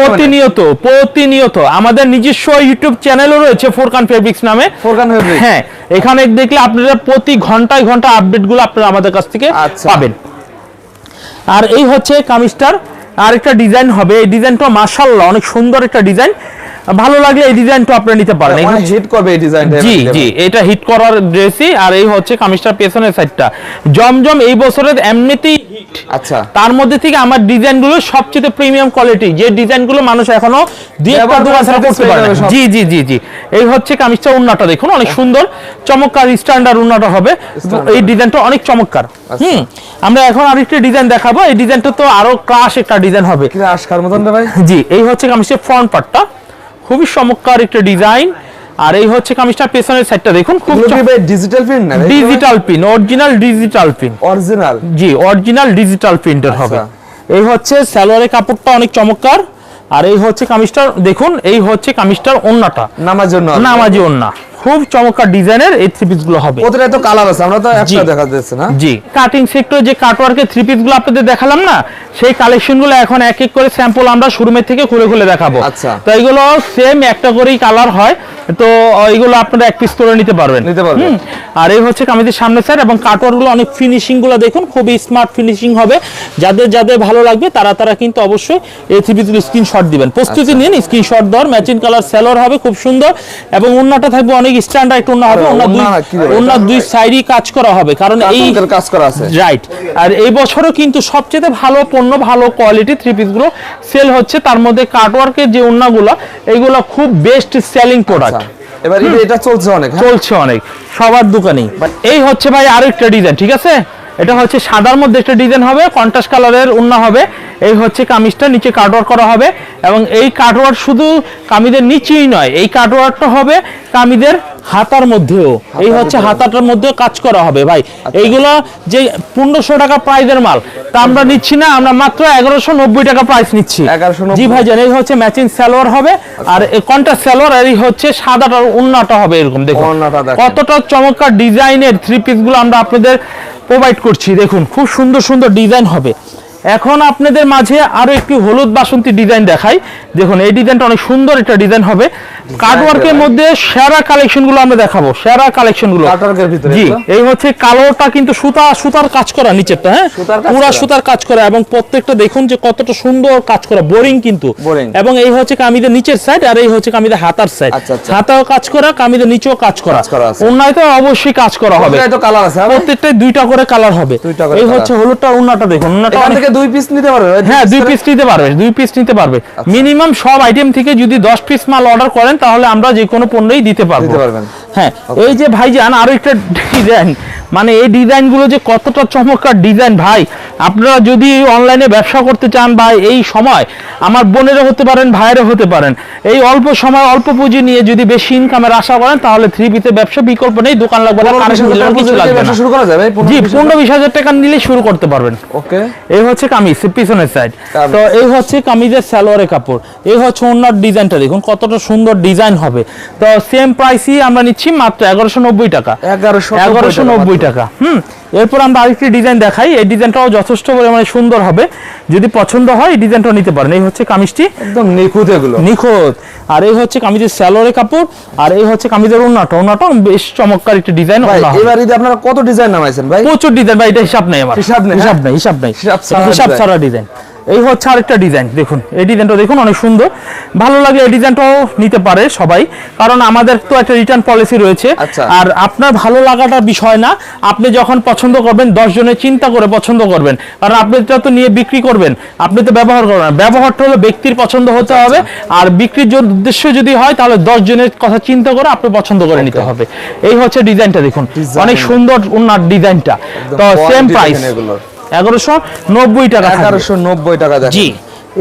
প্রতিনিয়ত প্রতিনিয়ত। আমাদের নিজস্ব ইউটিউব চ্যানেলও রয়েছে ফোরকান ফেব্রিক্স নামে। ফোরকান ফেব্রিক্স হ্যাঁ এখানে দেখলে আপনারা প্রতি ঘন্টায় ঘণ্টা আপডেটগুলো আপনারা আমাদের কাছ থেকে আচ্ছা। পাবেন। আর এই হচ্ছে কামিজটার আরেকটা ডিজাইন হবে। এই ডিজাইনটা মাশাল্লাহ অনেক সুন্দর একটা ডিজাইন ভালো লাগলে এই ডিজাইনটা আপনারা নিতে পারেন। এই হিট করবে এই ডিজাইনটা জি জি এটা হিট করার ড্রেসই আর এই হচ্ছে কামিজটার পেছনের সাইডটা জমজম এই বছরের এমনিতেই হিট আচ্ছা। তার মধ্যে থেকে আমার ডিজাইনগুলো সবচেয়ে প্রিমিয়াম কোয়ালিটি যে ডিজাইনগুলো মানুষ এখনও দুই একটা দোকান ছাড়া করে করতে পারে। জি জি জি জি। এই হচ্ছে কামিজটা উন্নাটা দেখুন অনেক সুন্দর। চমৎকার স্ট্যান্ডার্ড উন্নাটা হবে। এই ডিজাইনটা অনেক চমৎকার। হুম আমরা এখন আরেকটা ডিজাইন দেখাবো। এই ডিজাইনটা তো আরও ক্লাস একটা ডিজাইন হবে। কি আশকার মতন ভাই? জি এই হচ্ছে কামিজের ফ্রন্ট পার্টটা খুবই চমৎকার একটা ডিজাইন। আর এই হচ্ছে কামিজটা পেছনের সাইডটা দেখুন খুব ডিজিটাল পিন না digital pin original digital pin original জি অরিজিনাল ডিজিটাল প্রিন্টার হবে। এই হচ্ছে সালোয়ারের কাপড়টা অনেক চমৎকার। আর এই হচ্ছে কামিজটা দেখুন এই হচ্ছে কামিজটার ওন্নাটা। নামাজি জন্য নামাজি ওন্না। খুব চমৎকার ডিজাইনের এই থ্রি পিসগুলো হবে। প্রতিটা তো কালার আছে আমরা তো একটা দেখা যাচ্ছে না? জি। কাটিং সেক্টর যে কাটওয়ার্কের থ্রি পিসগুলো আপনাদের দেখালাম না? সেই কালেকশনগুলো এখন এক এক করে স্যাম্পল আমরা শোরুমের থেকে খুলে খুলে দেখাবো। আচ্ছা। তো এগুলো সেম একটা করেই কালার হয়। তো এইগুলো আপনারা এক পিস করে নিতে পারবেন। নিতে পারবেন। আর এই হচ্ছে কামিজের সামনে স্যার এবং কাটওয়ারগুলো অনেক ফিনিশিংগুলো দেখুন খুবই স্মার্ট ফিনিশিং হবে। যাদের যাদের ভালো লাগবে তারা তারা কিন্তু অবশ্যই এই থ্রি পিস স্ক্রিনশট দিবেন। প্রস্তুতি আচ্ছা। নিন স্ক্রিনশট দর ম্যাচিং কালার সেলর হবে খুব সুন্দর। এবং ওন্নাটা থাকবে অনেক স্ট্যান্ডার্ড ওন্না হবে ওন্না দুই ওন্না কি রে, ওন্না এটা দুই সাইডই কাজ করা হবে কারণ এই কাজ কাজ করা আছে। রাইট আর এই বছরও কিন্তু সবচেয়ে ভালো পণ্য ভালো কোয়ালিটি থ্রি পিসগুলো সেল হচ্ছে। তার মধ্যে কাটওয়ার্কের যে ওন্নাগুলো খুব বেস্ট সেলিং প্রোডাক্ট এবার এটা- চলছে অনেক হ্যাঁ? চলছে অনেক সবার দোকানেই। এই হচ্ছে ভাই আরও একটা ডিজাইন ঠিক আছে? এটা হচ্ছে সাদার মধ্যে একটা ডিজাইন হবে, কন্ট্রাস্ট কালারের উন্না হবে। এই হচ্ছে কামিজটা, নিচে কাটওয়ার্ক করা হবে এবং এই কাটওয়ার্ক শুধু কামিজের নিচেই নয়, এই কাটওয়ার্কটা হবে কামিজের হাতার মধ্যেও এই হচ্ছে হাতাটার মধ্যেও কাজ করা হবে ভাই। এইগুলো যে পনেরোশো টাকা প্রাইজের মাল তা আমরা নিচ্ছি না আমরা মাত্র এগারোশো নব্বই টাকা প্রাইস নিচ্ছি। 1190 জি ভাই জান এই হচ্ছে ম্যাচিং সালোয়ার হবে আর কন্ট্রাস্ট সালোয়ার আর এই হচ্ছে সাদাটার উন্নাটা হবে এরকম দেখুন। কতটা চমৎকার ডিজাইনের থ্রি পিসগুলো আমরা আপনাদের প্রোভাইড করছি দেখুন খুব সুন্দর সুন্দর ডিজাইন হবে। এখন আপনাদের মাঝে আরও একটি হলুদ বাসন্তী ডিজাইন দেখাই। দেখুন এই ডিজাইনটা অনেক সুন্দর একটা ডিজাইন হবে। কাটওয়ার্কের মধ্যে সেরা কালেকশনগুলো আমরা দেখাবো। সেরা কালেকশনগুলো। কাটওয়ার্কের ভিতরে জি এই হচ্ছে কালোটা কিন্তু সুতা সুতার কাজ করা নিচেরটা হ্যাঁ? পুরা সুতার কাজ করা এবং প্রত্যেকটা দেখুন যে কতটা সুন্দর কাজ করা। বোরিং কিন্তু। এবং এই হচ্ছে কামিদের নিচের সাইড আর এই হচ্ছে কামিদের হাতার সাইড আচ্ছা, আচ্ছা। হাতাও কাজ করা কামিদের নিচেও কাজ করা। অন্যায় তো অবশ্যই কাজ করা হবে? প্রত্যেকটাই দুইটা করে কালার হবে। এই হচ্ছে হলুদটা উন্নাটা দেখুন থেকে দুই পিস নিতে পারবে হ্যাঁ দুই পিস নিতে পারবে দুই পিস নিতে পারবে আচ্ছা। মিনিমাম সব আইটেম থেকে যদি দশ পিস মাল অর্ডার করেন তাহলে আমরা যে কোনো পণ্যই দিতে পারব দিতে পারবেন। হ্যাঁ এই যে ভাইজান আরও একটা ডিজাইন মানে এই ডিজাইনগুলো যে কতটা চমৎকার ডিজাইন ভাই। আপনারা যদি অনলাইনে ব্যবসা করতে চান বা এই সময় আমার বোনেরও হতে পারেন ভাইয়েরও হতে পারেন। এই অল্প সময় অল্প পুঁজি নিয়ে যদি বেশি ইনকামের আশা করেন তাহলে থ্রি পিতে ব্যবসা বিকল্প নেই দোকান লাগবে না কিছু না। শুরু করা যাবে জি পনেরো বিশ হাজার টাকা নিলে শুরু করতে পারবেন। ওকে এই হচ্ছে কামিজ পিছনের সাইড তো এই হচ্ছে কামিজের সালোয়ারের কাপড়। এই হচ্ছে অন্য ডিজাইনটা দেখুন কতটা সুন্দর ডিজাইন হবে। তো সেম প্রাইসই আমরা নিচ্ছি মাত্র এগারোশো নব্বই টাকা। এগারোশো নব্বই টাকা হুম এরপর আমরা আরেকটি ডিজাইন দেখাই। এই ডিজাইনটাও যথেষ্ট পরিমাণে সুন্দর হবে। যদি পছন্দ হয় এই ডিজাইনটাও নিতে পারেন। এই হচ্ছে কামিজটি। একদম নিখুঁত এগুলো। নিখুঁত। আর এই হচ্ছে কামিজের স্যালোয়ারের কাপড়। আর এই হচ্ছে কামিজের ওনাটা ওনাটাও বেশ চমৎকার একটি ডিজাইন। ভাই এবার ঈদে আপনারা কত ডিজাইন নামাইছেন ভাই? প্রচুর ডিজাইন। ভাই এটা হিসাব নেই আমার। হিসাব নেই, হিসাব হ্যাঁ? নেই হিসাব নেই। হিসাব এটা হিসাব। ছাড়া ডিজাইন। এই হচ্ছে আরেকটা ডিজাইন দেখুন। এই ডিজাইনটা দেখুন অনেক সুন্দর। ভালো লাগে এই ডিজাইনটাও নিতে পারে সবাই কারণ আমাদের তো একটা রিটার্ন পলিসি রয়েছে। আচ্ছা। আর আপনার ভালো লাগাটা বিষয় না আপনি যখন পছন্দ করবেন দশ জনের চিন্তা করে পছন্দ করবেন। কারণ আপনি এটা তো নিয়ে বিক্রি করবেন আপনি তো ব্যবহার করবেন ব্যবহারটা হলো ব্যক্তির পছন্দ হতে আচ্ছা, হবে আর বিক্রির উদ্দেশ্য যদি হয় তাহলে দশ জনের কথা চিন্তা করে আপনি পছন্দ করে নিতে হবে। এই হচ্ছে ডিজাইনটা দেখুন। অনেক সুন্দর ওনার ডিজাইনটা তো সেম প্রাইস। এগারোশো নব্বই টাকা। এগারোশো নব্বই টাকা জি।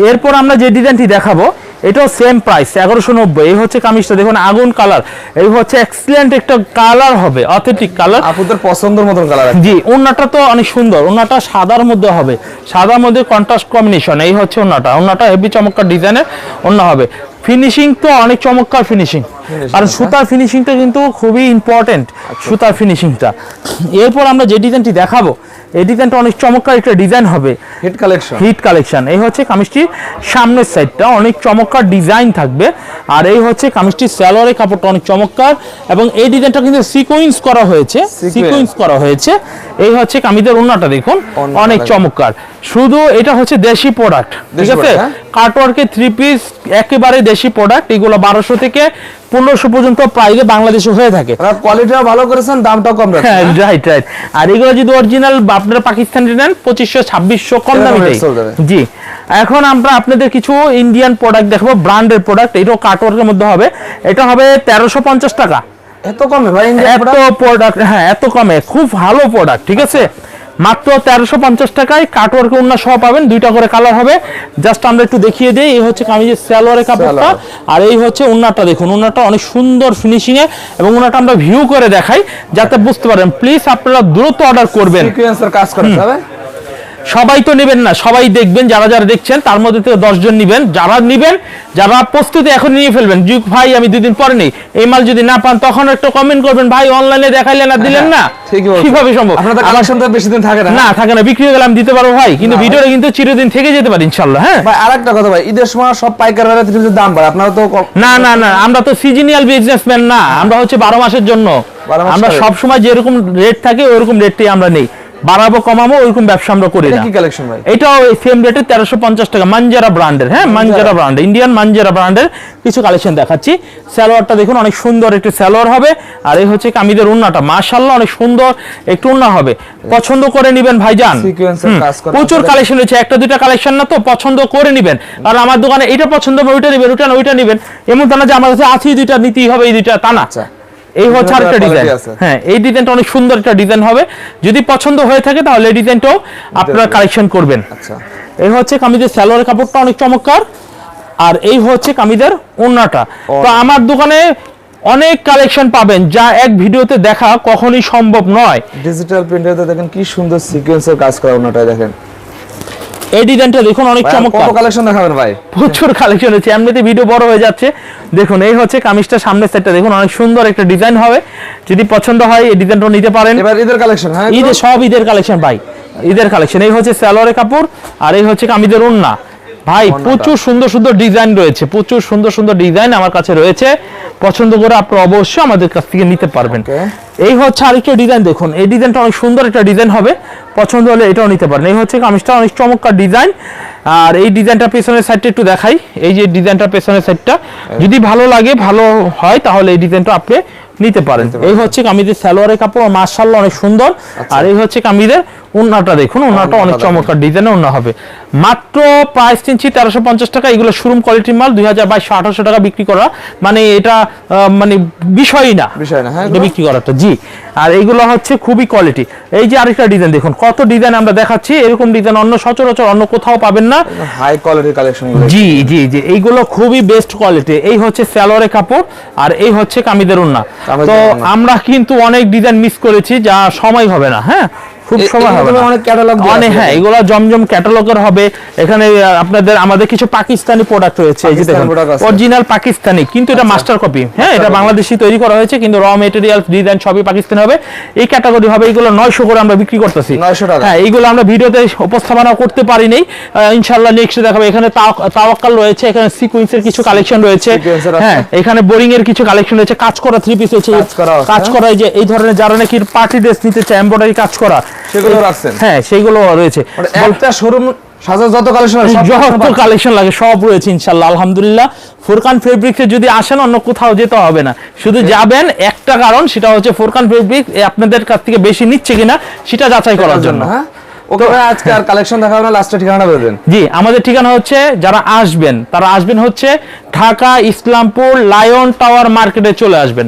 এরপর আমরা যে ডিজাইনটি দেখাবো এটাও সেম প্রাইস এগারোশো নব্বই। এই হচ্ছে কামিজটা দেখুন আগুন কালার এই হচ্ছে এক্সিলেন্ট একটা কালার হবে অথেন্টিক কালার আপুদের পছন্দের মতন কালার জি ওনাটা তো অনেক সুন্দর ওনাটা সাদার মধ্যে হবে। সাদার মধ্যে কন্ট্রাস্ট কম্বিনেশন এই হচ্ছে ওনাটা ওনাটা হেভি চমৎকার ডিজাইনের ওনা হবে। ফিনিশিং তো অনেক চমৎকার ফিনিশিং কারণ সুতার ফিনিশিংটা কিন্তু খুবই ইম্পর্টেন্ট সুতার ফিনিশিংটা এরপর আমরা যে ডিজাইনটি দেখাবো এই ডিজাইনটা অনেক চমৎকার একটা ডিজাইন হবে। হিট কালেকশন হিট কালেকশন এই হচ্ছে কামিজটির সামনের সাইডটা অনেক চমৎকার ডিজাইন থাকবে। আর এই হচ্ছে কামিজটির স্যালোয়ারের কাপড়টা অনেক চমৎকার। এবং এই ডিজাইনটা কিন্তু সিকোয়েন্স করা হয়েছে। সিকোয়েন্স করা হয়েছে। এই হচ্ছে কামিজের ওন্নাটা দেখুন। অনেক চমৎকার। শুধু এটা হচ্ছে দেশি প্রোডাক্ট ঠিক আছে? কাটওয়ার্কের থ্রি পিস একেবারে দেশি প্রোডাক্ট এগুলো বারোশো থেকে পনেরোশো পর্যন্ত প্রাইসে বাংলাদেশে হয়ে থাকে। কোয়ালিটিও ভালো করেছেন দামটাও কম হ্যাঁ রাইট রাইট আর এগুলো যদি অরিজিনাল আপনারা পাকিস্তানি নেন পঁচিশশো ছাব্বিশশো কম দামে জি। এখন আমরা আপনাদের কিছু ইন্ডিয়ান প্রোডাক্ট দেখাবো ব্র্যান্ডের প্রোডাক্ট এটাও কাটওয়ার্কের মধ্যে হবে। এটা হবে তেরোশো পঞ্চাশ টাকা। এত কমে ভাই এত প্রোডাক্ট হ্যাঁ এত কমে। খুব ভালো প্রোডাক্ট ঠিক আছে? মাত্র তেরোশো পঞ্চাশ টাকায় কাটওয়ার্ক উন্না সহ পাবেন। দুইটা করে কালার হবে। জাস্ট আমরা একটু দেখিয়ে দিই এই হচ্ছে কামিজের সালোয়ারের কাপড়টা। আর এই হচ্ছে উন্নাটা দেখুন উন্নাটা অনেক সুন্দর ফিনিশিংয়ে এ এবং ওনারটা আমরা ভিউ করে দেখাই যাতে বুঝতে পারেন। প্লিজ আপনারা দ্রুত অর্ডার করবেন। কাজ করা যাবে? সবাই তো নেবেন না সবাই দেখবেন যারা যারা দেখছেন তার মধ্যে থেকে দশজন নিবেন যারা নিবেন যারা প্রস্তুতি এখন নিয়ে ফেলবেন যুগ ভাই আমি দুদিন পরে নেই এই মাল যদি না পান তখন একটা কমেন্ট করবেন ভাই অনলাইনে দেখাইলেন না দিলেন না? হ্যাঁ, কীভাবে সম্ভব? আপনাদের বেশি দিন থাকে না। না থাকে না বিক্রি হয়ে গেলে আমি দিতে পারব ভাই কিন্তু ভিডিওটা কিন্তু চিরদিন থেকে যেতে পারি ইনশাল্লাহ হ্যাঁ? ভাই আরেকটা কথা ভাই ঈদের সময় সব পাইকার দাম বাড়ে আপনারা তো না না না আমরা তো সিজনিয়াল বিজনেসম্যান না আমরা হচ্ছে বারো মাসের জন্য। আমরা। সব সময় যেরকম রেট থাকে ওরকম রেটটাই আমরা নেই। বাড়াবো কমাবো ওইরকম ব্যবসা আমরা করি না। কি কালেকশন ভাই? এটাও সেম রেটে তেরোশো পঞ্চাশ টাকা মানজারা ব্র্যান্ডের হ্যাঁ? মানজারা ব্র্যান্ড ইন্ডিয়ান মানজারা ব্র্যান্ডের কিছু কালেকশন দেখাচ্ছি। সালোয়ারটা দেখুন অনেক সুন্দর একটি সালোয়ার হবে। আর এই হচ্ছে কামিদের উন্নাটা। মাশাল্লাহ অনেক সুন্দর একটু উন্না হবে। পছন্দ করে নিবেন ভাইজান। প্রচুর কালেকশন রয়েছে। একটা দুইটা কালেকশন না তো পছন্দ করে নিবেন। আর আমার দোকানে এটা পছন্দ হবে ওইটা নিবেন ওইটা ওইটা নিবেন। এমন তা না যে আমার কাছে আছে দুইটা নিতেই হবে এই দুইটা তা না। আচ্ছা। এই হচ্ছে আরেকটা ডিজাইন হ্যাঁ এই ডিজাইনটা অনেক সুন্দর একটা ডিজাইন হবে। যদি পছন্দ হয়ে থাকে তাহলে এই ডিজাইনটাও আপনারা কালেকশন করবেন। আচ্ছা। এই হচ্ছে কামিজের সালোয়ারের কাপড়টা অনেক চমৎকার। আর এই হচ্ছে কামিজের ওড়নাটা তো আমার দোকানে অনেক কালেকশন পাবেন যা এক ভিডিওতে দেখা কখনোই সম্ভব নয়। ডিজিটাল প্রিন্টারতে দেখেন কি সুন্দর সিকোয়েন্সের কাজ করা ওনাটাই দেখেন। এই ডিজাইনটা দেখুন অনেক চমৎকার। কত কালেকশন দেখাবেন ভাই? প্রচুর কালেকশন হচ্ছে এমনিতে ভিডিও বড় হয়ে যাচ্ছে। দেখুন এই হচ্ছে কামিজটা সামনের সেটটা দেখুন অনেক সুন্দর একটা ডিজাইন হবে। যদি পছন্দ হয় এই ডিজাইনটা নিতে পারেন। এবার ঈদের কালেকশন হ্যাঁ ঈদে সব ঈদের কালেকশন ভাই ঈদের কালেকশন এই হচ্ছে সালোয়ারের কাপড় আর এই হচ্ছে কামিজের ওন্না। ভাই প্রচুর সুন্দর সুন্দর ডিজাইন রয়েছে প্রচুর সুন্দর সুন্দর ডিজাইন আমার কাছে রয়েছে। পছন্দ করে আপনি অবশ্যই আমাদের কাছ থেকে নিতে পারবেন। এই হচ্ছে আরেকটা ডিজাইন দেখুন এই ডিজাইনটা অনেক সুন্দর একটা ডিজাইন হবে। পছন্দ হলে এটাও নিতে পারেন। এই হচ্ছে কামিজটা অনেক চমৎকার ডিজাইন। আর এই ডিজাইনটা পেছনের সাইডটা একটু দেখাই। এই যে ডিজাইনটা পেছনের সাইডটা যদি ভালো লাগে ভালো হয় তাহলে এই ডিজাইনটা আপনি নিতে পারেন। এই হচ্ছে কামিজের সালোয়ারের কাপড় মার্শাল্লাহ অনেক সুন্দর। আর এই হচ্ছে কামিজের উন্নাটা দেখুন উন্নাটা অনেক। চমৎকার ডিজাইনে উন্না হবে। মাত্র প্রাইস কিনছি তেরোশো পঞ্চাশ টাকা এগুলো শোরুম কোয়ালিটির মাল দুই হাজার বাইশশো আঠারোশো টাকা বিক্রি করা। মানে এটা মানে বিষয়ই না। বিষয় না, হ্যাঁ, বিক্রি করাটা জি। আর এইগুলো হচ্ছে খুবই কোয়ালিটি এই যে আরেকটা ডিজাইন দেখুন কত ডিজাইন আমরা দেখাচ্ছি এরকম ডিজাইন অন্য সচরাচর অন্য কোথাও পাবেন না। হাই কোয়ালিটির কালেকশন জি জি জি এইগুলো খুবই বেস্ট কোয়ালিটি এই হচ্ছে সালোয়ারের কাপড় আর এই হচ্ছে কামিদের উন্না তো আমরা কিন্তু অনেক ডিজাইন মিস করেছি যা সময় হবে না হ্যাঁ? খুব সময় হবে অনেক catalog অনেক হ্যাঁ এখানে। এগুলো জমজম ক্যাটালগের হবে এখানে আপনাদের আমাদের কিছু পাকিস্তানি প্রোডাক্ট রয়েছে এই যে দেখুন product আছে। আচ্ছা। অরিজিনাল পাকিস্তানি কিন্তু এটা মাস্টার কপি হ্যাঁ এটা বাংলাদেশি তৈরি করা হয়েছে কিন্তু র মেটেরিয়াল ডিজাইন সবই পাকিস্তানি হবে এই ক্যাটাগরি হবে এগুলো করে আমরা বিক্রি করতেছি 900 টাকা। হ্যাঁ এইগুলো আমরা ভিডিওতে উপস্থাপনা করতে পারি নাই আহ, ইনশাল্লাহ নেক্সট দেখাবো এখানে তাও- তাওয়াক্কাল রয়েছে এখানে সিকুয়েন্সের কিছু কালেকশন রয়েছে। হ্যাঁ এখানে বোরিং এর কিছু কালেকশন রয়েছে কাজ করা থ্রি পিস রয়েছে কাজ হ্যাঁ? করা এই যে এই ধরনের যারা নাকি পার্টি ড্রেস নিতে চায় এমব্রয়ডারি কাজ করা সেগুলো রাখছেন? হ্যাঁ সেগুলো রয়েছে। মানে একটা শোরুম সাজা যত কালেকশন যত কালেকশন লাগে সব রয়েছে ইনশাল্লাহ আলহামদুলিল্লাহ। ফোরকান ফেব্রিক্সে যদি আসেন অন্য কোথাও যেতে হবে না। শুধু যাবেন একটা কারণ সেটা হচ্ছে ফোরকান ফেব্রিক আপনাদের কাছ থেকে বেশি নিচ্ছে কিনা সেটা যাচাই করার জন্য। হ্যাঁ? ওকে আজকে আর কালেকশন দেখাবো না লাস্টে ঠিকানা বলে দেন। জি আমাদের ঠিকানা হচ্ছে যারা আসবেন তারা আসবেন হচ্ছে ঢাকা ইসলামপুর লায়ন টাওয়ার মার্কেটে চলে আসবেন।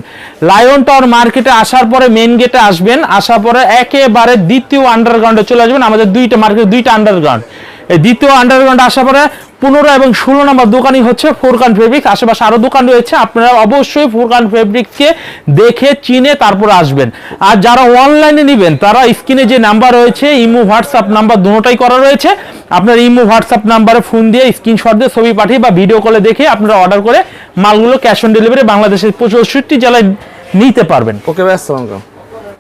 লায়ন টাওয়ার মার্কেটে আসার পরে মেন গেটে আসবেন আসার পরে একেবারে দ্বিতীয় আন্ডারগ্রাউন্ডে চলে আসবেন। আমাদের দুইটা মার্কেট দুইটা আন্ডারগ্রাউন্ড এই দ্বিতীয় আন্ডারগ্রাউন্ড আসার পরে পনেরো এবং ষোলো নম্বর দোকানই হচ্ছে ফোরকান ফেব্রিক আশেপাশে আরও দোকান রয়েছে, আপনারা অবশ্যই ফোরকান ফেব্রিককে দেখে, চিনে তারপর আসবেন। আর যারা অনলাইনে নেবেন, তারা স্ক্রিনে যে নাম্বার রয়েছে, ইমো হোয়াটসঅ্যাপ নাম্বার দুটোটাই করা রয়েছে। আপনার ইমো হোয়াটসঅ্যাপ নাম্বারে ফোন দিয়ে স্ক্রিনশট দিয়ে ছবি পাঠিয়ে বা ভিডিও কলে দেখে আপনারা অর্ডার করে মালগুলো ক্যাশ অন ডেলিভারি বাংলাদেশের পঁয়ষট্টি জেলায় নিতে পারবেন। ওকে ভাই